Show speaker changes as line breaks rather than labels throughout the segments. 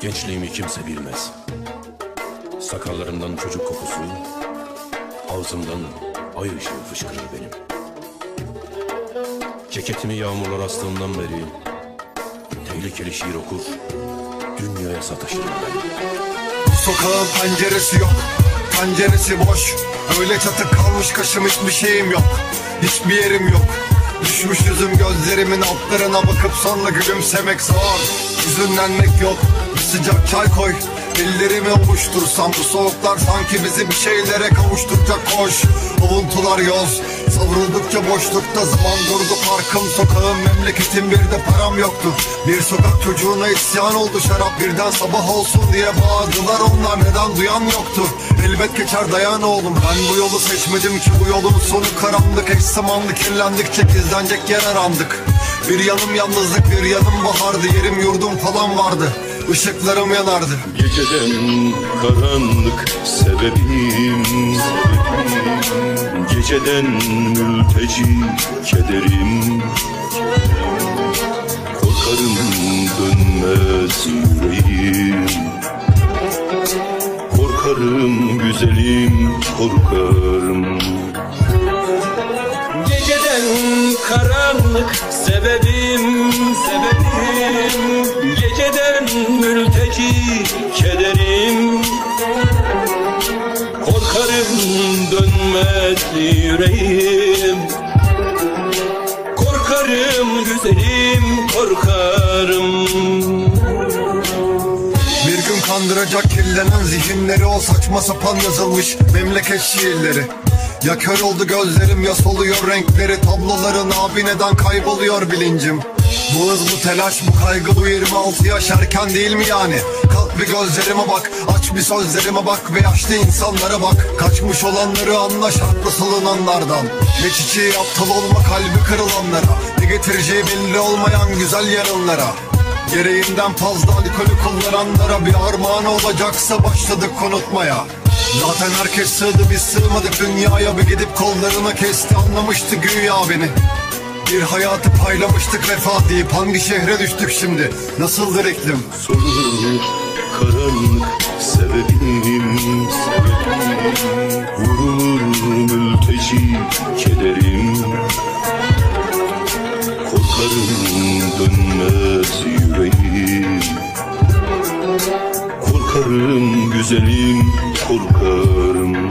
Gençliğimi kimse bilmez. Sakallarımdan çocuk kokusu, ağzımdan ay ışığı fışkırır benim. Ceketimi yağmurlar astığımdan beri tehlikeli şiir okur, dünyaya sataşırım ben.
Sokağın penceresi yok Penceresi boş Öyle çatık kalmış kaşım hiçbir şeyim yok Hiçbir yerim yok Düşmüş yüzüm gözlerimin altlarına bakıp sonra gülümsemek zor. Hüzünlenmek yok Bir sıcak çay koy. Ellerimi ovuştursam bu soğuklar sanki bizi bir şeylere kavuşturacak koş. Avuntular yoz Savruldukça boşlukta zaman durdu parkım sokağım memleketim bir de param yoktu. Bir sokak çocuğuna isyan oldu. Şarap birden sabah olsun diye bağırdılar. Onlar neden duyan yoktu? Elbet geçer dayan oğlum. Ben bu yolu seçmedim ki bu yolun sonu karanlık. Eş zamanlı kirlendikçe gizlenecek yer arandık. Bir yanım yalnızlık bir yanım bahardı. Yerim yurdum falan vardı. Işıklarım yanardı.
Geceden karanlık Geceden mülteci kederim. Korkarım dönmez yüreğim. Korkarım güzelim korkarım.
Geceden karanlık sebebim dönmez yüreğim. Korkarım güzelim korkarım.
Bir gün kandıracak kirlenen zihinleri o saçma sapan yazılmış memleket şiirleri. Ya kör oldu gözlerim ya soluyor renkleri Tabloların abi neden kayboluyor bilincim Bu hız bu telaş bu kaygı bu 26 yaş erken değil mi yani? Kalk bir gözlerime bak aç bir sözlerime bak Ve yaşlı insanlara bak. Kaçmış olanları anla şartlı salınanlardan. Ne çiçeği aptal olma kalbi kırılanlara. Ne getireceği belli olmayan güzel yarınlara. Gereğinden fazla alkolü kullaranlara bir armağan olacaksa başladık unutmaya Zaten herkes sığdı biz sığmadık. Dünyaya bir gidip kollarına kesti anlamıştı güya beni Bir hayatı paylamıştık vefa deyip hangi şehre düştük şimdi? Nasıldır iklim?
Sonu karanlık sebebim Vurulur mülteci kederim? Korkarım dönmez yüreğim. Korkarım güzelim korkarım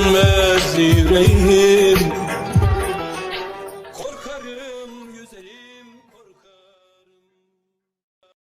Korkarım dönmez yüreğim